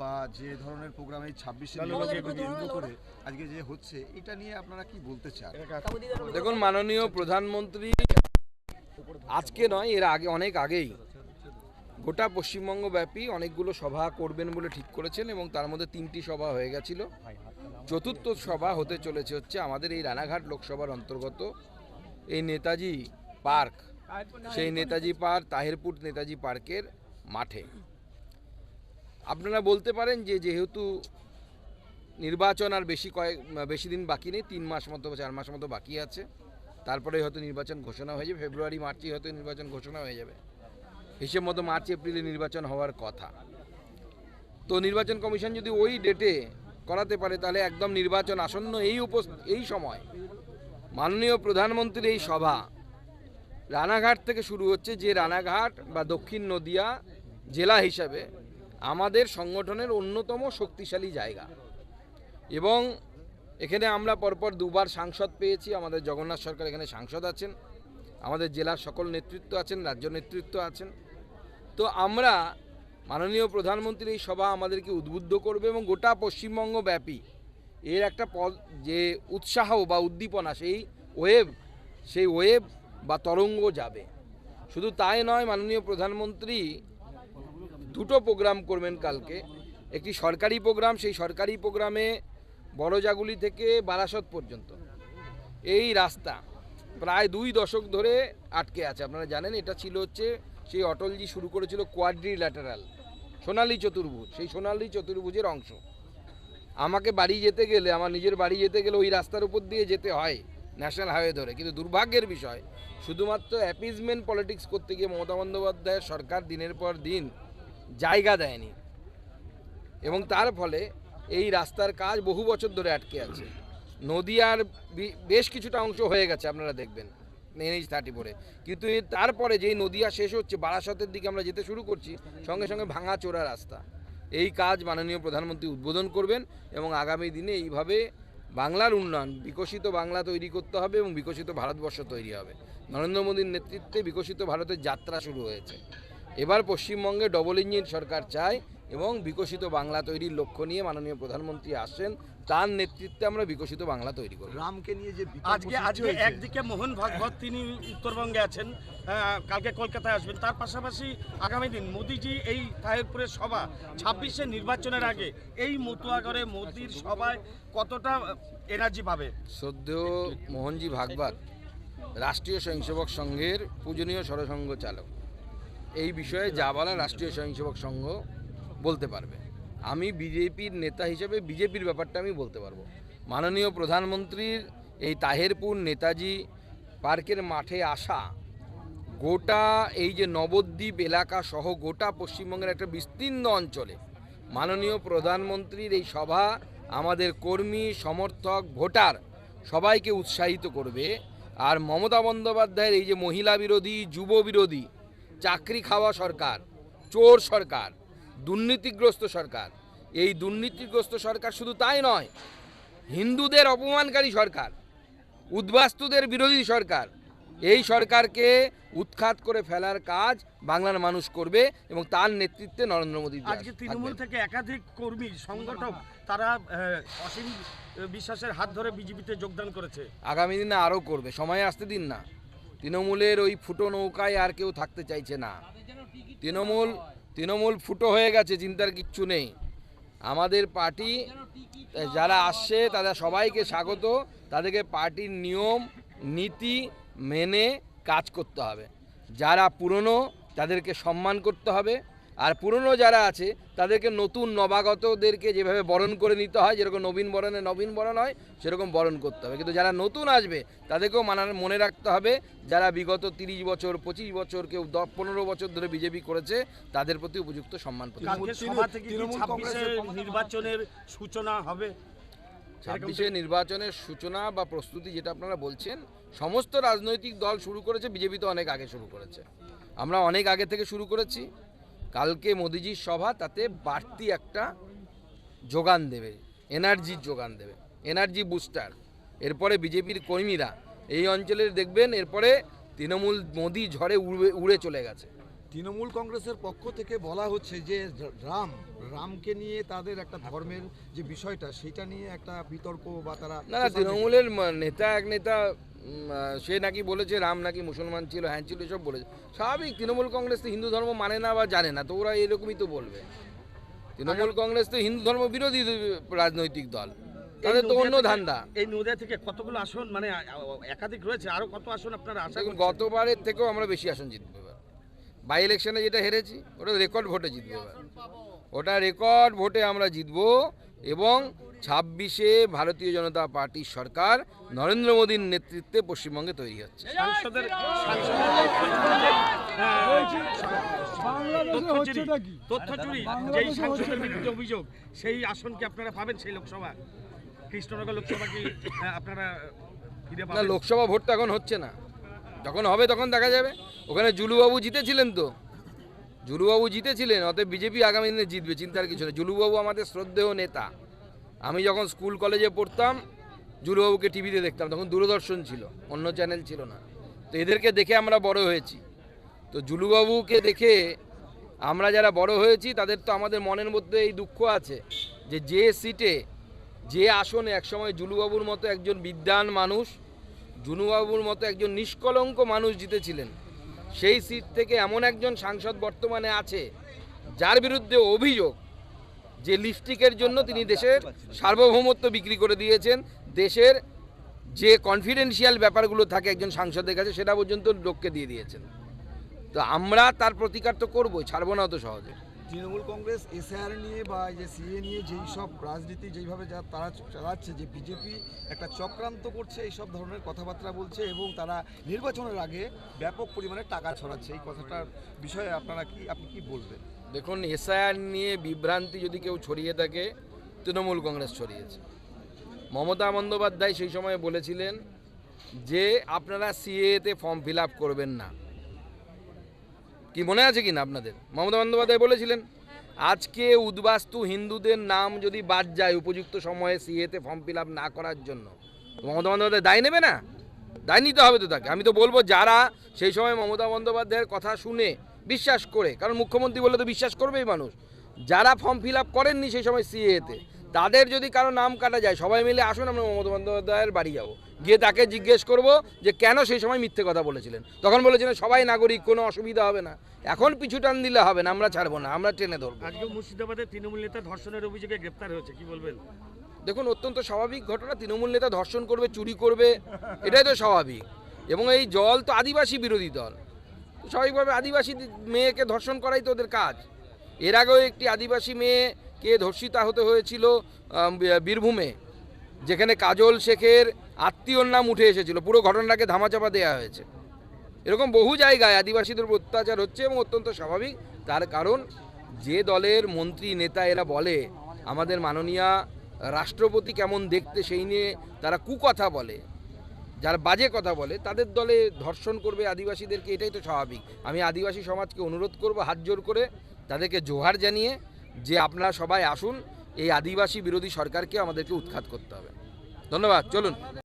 বা যে ধরনের প্রোগ্রাম এই ছাব্বিশে করে আজকে যে হচ্ছে এটা নিয়ে আপনারা কি বলতে চান? দেখুন মাননীয় প্রধানমন্ত্রী আজকে নয় এর আগে অনেক আগেই গোটা পশ্চিমবঙ্গ ব্যাপী অনেকগুলো সভা করবেন বলে ঠিক করেছেন এবং তার মধ্যে তিনটি সভা হয়ে গেছিল। চতুর্থ সভা হতে চলেছে হচ্ছে আমাদের এই রানাঘাট লোকসভার অন্তর্গত। এই নেতাজি পার্ক সেই নেতাজি পার্ক তাহিরপুর নেতাজি পার্কের মাঠে। আপনারা বলতে পারেন যে যেহেতু নির্বাচন আর বেশি কয়েক, বেশি দিন বাকি নেই, তিন মাস মতো চার মাস মতো বাকি আছে তারপরে হয়তো নির্বাচন ঘোষণা হয়ে যাবে, ফেব্রুয়ারি মার্চে হয়তো নির্বাচন ঘোষণা হয়ে যাবে। হিসেব মতো মার্চ, এপ্রিলে নির্বাচন হওয়ার কথা। তো নির্বাচন কমিশন যদি ওই ডেটে করাতে পারে, তাহলে একদম নির্বাচন আসন্ন এই উপ এই সময় মাননীয় প্রধানমন্ত্রীর এই সভা রানাঘাট থেকে শুরু হচ্ছে, যে রানাঘাট বা দক্ষিণ নদিয়া জেলা হিসাবে আমাদের সংগঠনের অন্যতম শক্তিশালী জায়গা। এবং এখানে আমরা পরপর দুবার সাংসদ পেয়েছি। আমাদের জগন্নাথ সরকার এখানে সাংসদ আছেন। আমাদের জেলার সকল নেতৃত্ব আছেন, রাজ্য নেতৃত্ব আছেন। তো আমরা মাননীয় প্রধানমন্ত্রীর এই সভা আমাদেরকে উদ্বুদ্ধ করবে এবং গোটা পশ্চিমবঙ্গ ব্যাপী এর একটা যে উৎসাহ বা উদ্দীপনা, সেই ওয়েব সেই ওয়েব বা তরঙ্গ যাবে। শুধু তাই নয়, মাননীয় প্রধানমন্ত্রী দুটো প্রোগ্রাম করবেন কালকে। একটি সরকারি প্রোগ্রাম, সেই সরকারি প্রোগ্রামে বড়জাগুলি থেকে বারাসত পর্যন্ত। এই রাস্তা প্রায় দুই দশক ধরে আটকে আছে। আপনারা জানেন, এটা ছিল হচ্ছে সেই অটলজি শুরু করেছিল কোয়াড্রি ল্যাটারাল সোনালী চতুর্ভুজ। সেই সোনালী চতুর্ভুজের অংশ। আমাকে বাড়ি যেতে গেলে, আমার নিজের বাড়ি যেতে গেলে ওই রাস্তার উপর দিয়ে যেতে হয় ন্যাশনাল হাইওয়ে ধরে। কিন্তু দুর্ভাগ্যের বিষয়, শুধুমাত্র অ্যাপিজমেন্ট পলিটিক্স করতে গিয়ে মমতা বন্দ্যোপাধ্যায়ের সরকার দিনের পর দিন জায়গা দেয়নি। এবং তার ফলে এই রাস্তার কাজ বহু বছর ধরে আটকে আছে। নদিয়ার বেশ কিছুটা অংশ হয়ে গেছে, আপনারা দেখবেন এনএইচ থার্টি ফোরে। কিন্তু তারপরে যেই নদিয়া শেষ হচ্ছে, বারাসতের দিকে আমরা যেতে শুরু করছি, সঙ্গে সঙ্গে ভাঙা চোরা রাস্তা। এই কাজ মাননীয় প্রধানমন্ত্রী উদ্বোধন করবেন এবং আগামী দিনে এইভাবে বাংলার উন্নয়ন, বিকশিত বাংলা তৈরি করতে হবে এবং বিকশিত ভারতবর্ষ তৈরি হবে। নরেন্দ্র মোদীর নেতৃত্বে বিকশিত ভারতের যাত্রা শুরু হয়েছে। এবার পশ্চিমবঙ্গে ডবল ইঞ্জিন সরকার চায় এবং বিকশিত বাংলা তৈরির লক্ষ্য নিয়ে মাননীয় প্রধানমন্ত্রী আসছেন তার নেতৃত্বে আমরা বিকশিত বাংলা তৈরি করব। রামকে নিয়ে যে আজকে আজকে একদিকে মোহন ভাগবত তিনি উত্তরবঙ্গে আছেন কালকে কলকাতায় আসবেন। তার পাশাপাশি আগামী দিন মোদিজি এই তাহিরপুরের সভা ছাব্বিশে নির্বাচনের আগে এই মতুয়াগড়ে মোদির সভায় কতটা এনার্জি পাবে? শ্রদ্ধেয় মোহনজি ভাগবত রাষ্ট্রীয় স্বয়ংসেবক সংঘের পূজনীয় সরসংঘ চালক। এই বিষয়ে যা বলা রাষ্ট্রীয় স্বয়ংসেবক সংঘ বলতে পারবে। আমি বিজেপির নেতা হিসেবে বিজেপির ব্যাপারটা আমি বলতে পারব। মাননীয় প্রধানমন্ত্রীর এই তাহেরপুর নেতাজি পার্কের মাঠে আসা গোটা এই যে নবদ্বীপ এলাকা সহ গোটা পশ্চিমবঙ্গের একটা বিস্তীর্ণ অঞ্চলে মাননীয় প্রধানমন্ত্রীর এই সভা আমাদের কর্মী, সমর্থক, ভোটার সবাইকে উৎসাহিত করবে। আর মমতা বন্দ্যোপাধ্যায়ের এই যে মহিলা বিরোধী, যুব বিরোধী চাকরি খাওয়া সরকার চোর সরকার দুর্নীতিগ্রস্ত সরকার। এই দুর্নীতিগ্রস্ত সরকার শুধু তাই নয় হিন্দুদের অপমানকারী সরকার উদ্বাস্তুদের বিরোধী সরকার এই সরকারকে উৎখাত করে ফেলার কাজ বাংলার মানুষ করবে এবং তার নেতৃত্বে নরেন্দ্র মোদী আজকে তৃণমূল থেকে একাধিক কর্মী সংগঠক তারা অসীম বিশ্বাসের হাত ধরে বিজেপিতে যোগদান করেছে। আগামী দিনে আরও করবে সময় আসতে দিন না। তৃণমূলের ওই ফুটো নৌকায় আর কেউ থাকতে চাইছে না। তৃণমূল তৃণমূল ফুটো হয়ে গেছে চিন্তার কিচ্ছু নেই। আমাদের পার্টি যারা আসছে তারা সবাইকে স্বাগত। তাদেরকে পার্টির নিয়ম নীতি মেনে কাজ করতে হবে। যারা পুরনো তাদেরকে সম্মান করতে হবে। আর পুরনো যারা আছে তাদেরকে নতুন নবাগতদেরকে যেভাবে বরণ করে নিতে হয় যেরকম নবীন বরণে নবীন বরণ হয় সেরকম বরণ করতে হবে। কিন্তু যারা নতুন আসবে তাদেরকেও মানার মনে রাখতে হবে যারা বিগত তিরিশ বছর পঁচিশ বছর কেউ দশ পনেরো বছর ধরে বিজেপি করেছে তাদের প্রতি উপযুক্ত সম্মান প্রদান কালকে থেকে তৃণমূল কংগ্রেসের- নির্বাচনের সূচনা হবে? ছাব্বিশে নির্বাচনের সূচনা বা প্রস্তুতি যেটা আপনারা বলছেন সমস্ত রাজনৈতিক দল শুরু করেছে বিজেপি তো অনেক আগে শুরু করেছে। আমরা অনেক আগে থেকে শুরু করেছি কালকে মোদিজির সভা তাতে বাড়তি একটা যোগান দেবে এনার্জির যোগান দেবে এনার্জি বুস্টার। এরপরে বিজেপির কর্মীরা এই অঞ্চলের দেখবেন এরপরে তৃণমূল মোদি ঝড়ে উড়ে উড়ে চলে গেছে। তৃণমূল কংগ্রেসের পক্ষ থেকে বলা হচ্ছে যে রাম রামকে নিয়ে তাদের একটা ধর্মের যে বিষয়টা সেটা নিয়ে একটা বিতর্ক বা তারা না তৃণমূলের নেতা এক নেতা সে নাকি বলেছে রাম নাকি মুসলমান ছিল হ্যান ছিল এসব বলেছে। স্বাভাবিক তৃণমূল কংগ্রেস তো হিন্দু ধর্ম মানে না বা জানে না তো ওরা এরকমই তো বলবে। তৃণমূল কংগ্রেস তো হিন্দু ধর্ম বিরোধী রাজনৈতিক দল। তাদের তো অন্য ধান্দা। এই নদিয়া থেকে কতগুলো আসন মানে একাধিক রয়েছে আরও কত আসন আপনারা আশা দেখুন গতবারের থেকেও আমরা বেশি আসন জিতবো এবার। বাই ইলেকশনে যেটা হেরেছি ওটা রেকর্ড ভোটে জিতবো এবার। ওটা রেকর্ড ভোটে আমরা জিতবো এবং ছাব্বিশে ভারতীয় জনতা পার্টির সরকার নরেন্দ্র মোদীর নেতৃত্বে পশ্চিমবঙ্গে তৈরি হচ্ছে। তথ্য চুরি। যেই সাংসদের বিরুদ্ধে অভিযোগ সেই আসনকে আপনারা পাবেন সেই লোকসভা? কৃষ্ণনগর লোকসভা কি আপনারা না লোকসভা ভোট তো এখন হচ্ছে না। যখন হবে তখন দেখা যাবে। ওখানে জুলুবাবু জিতেছিলেন তো। জুলুবাবু জিতেছিলেন, অতএব বিজেপি আগামী দিনে জিতবে, চিন্তার কিছু নেই। জুলুবাবু আমাদের শ্রদ্ধেয় নেতা। আমি যখন স্কুল কলেজে পড়তাম, জুলুবাবুকে টিভিতে দেখতাম, তখন দূরদর্শন ছিল, অন্য চ্যানেল ছিল না। তো এদেরকে দেখে আমরা বড় হয়েছি। তো জুলুবাবুকে দেখে আমরা যারা বড় হয়েছি, তাদের তো আমাদের মনের মধ্যে এই দুঃখ আছে যে যে সিটে, যে আসনে একসময় জুলুবাবুর মতো একজন বিদ্যান মানুষ জুনুবাবুর মতো একজন নিষ্কলঙ্ক মানুষ জিতেছিলেন। সেই সিট থেকে এমন একজন সাংসদ বর্তমানে আছে, যার বিরুদ্ধে অভিযোগ যে লিপস্টিকের জন্য তিনি দেশের সার্বভৌমত্ব বিক্রি করে দিয়েছেন, দেশের যে কনফিডেন্সিয়াল ব্যাপারগুলো থাকে একজন সাংসদের কাছে, সেটা পর্যন্ত লোককে দিয়ে দিয়েছেন। তো আমরা তার প্রতিকার তো করবোই, ছাড়বো না তো সহজে। তৃণমূল কংগ্রেস এসআর নিয়ে বা যে সিএ নিয়ে যেই সব রাজনীতি যেইভাবে যা তারা চালাচ্ছে, যে বিজেপি একটা চক্রান্ত করছে, এই সব ধরনের কথাবার্তা বলছে এবং তারা নির্বাচনের আগে ব্যাপক পরিমাণে টাকা ছড়াচ্ছে। এই কথাটার বিষয়ে আপনারা কি, আপনি কি বলবেন? দেখুন, এসআইআর নিয়ে বিভ্রান্তি যদি কেউ ছড়িয়ে থাকে, তৃণমূল কংগ্রেস ছড়িয়েছে। মমতা বন্দ্যোপাধ্যায় সেই সময় বলেছিলেন যে, আপনারা সিএতে ফর্ম ফিল করবেন না। কি মনে আছে কি না আপনাদের? মমতা বন্দ্যোপাধ্যায় বলেছিলেন, আজকে উদ্বাস্তু হিন্দুদের নাম যদি বাদ যায় উপযুক্ত সময়ে সিএতে ফর্ম ফিল আপ না করার জন্য। মমতা বন্দ্যোপাধ্যায় দায় নেবে না? দায় নিতে হবে তো তাকে। আমি তো বলব, যারা সেই সময় মমতা বন্দ্যোপাধ্যায়ের কথা শুনে বিশ্বাস করে, কারণ মুখ্যমন্ত্রী বলে তো বিশ্বাস করবেই মানুষ, যারা ফর্ম ফিল আপ করেননি সেই সময় সিএতে তাদের যদি কারও নাম কাটা যায় সবাই মিলে আসুন আমরা মমতা বন্দ্যোপাধ্যায়ের বাড়ি যাব। গিয়ে তাকে জিজ্ঞেস করব যে কেন সেই সময় মিথ্যে কথা বলেছিলেন? তখন বলেছিলেন সবাই নাগরিক কোনো অসুবিধা হবে না। এখন পিছু টান দিলে হবে না আমরা ছাড়বো না আমরা ট্রেনে ধরবো। আজকে মুর্শিদাবাদে তৃণমূল নেতা ধর্ষণের অভিযোগে গ্রেপ্তার হয়েছে কি বলবেন? দেখুন অত্যন্ত স্বাভাবিক ঘটনা তৃণমূল নেতা ধর্ষণ করবে চুরি করবে এটাই তো স্বাভাবিক। এবং এই জল তো আদিবাসী বিরোধী দল। স্বাভাবিকভাবে আদিবাসী মেয়েকে ধর্ষণ করাই তো ওদের কাজ। এর আগেও একটি আদিবাসী মেয়েকে ধর্ষিতা হতে হয়েছিল বীরভূমে, যেখানে কাজল শেখের আত্মীয়র নাম উঠে এসেছিল। পুরো ঘটনাটাকে ধামাচাপা দেওয়া হয়েছে। এরকম বহু জায়গায় আদিবাসীদের উপর অত্যাচার হচ্ছে এবং অত্যন্ত স্বাভাবিক। তার কারণ, যে দলের মন্ত্রী, নেতা এরা বলে, আমাদের মাননীয়া রাষ্ট্রপতি কেমন দেখতে সেই নিয়ে তারা কুকথা বলে। যারা বাজে কথা বলে, তাদের দলে ধর্ষণ করবে আদিবাসীদেরকে। এটাই তো স্বাভাবিক। আমি আদিবাসী সমাজকে অনুরোধ করব হাত জোর করে তাদেরকে জোহার জানিয়ে যে আপনারা সবাই আসুন এই আদিবাসী বিরোধী সরকারকে আমাদেরকে উৎখাত করতে হবে। ধন্যবাদ চলুন।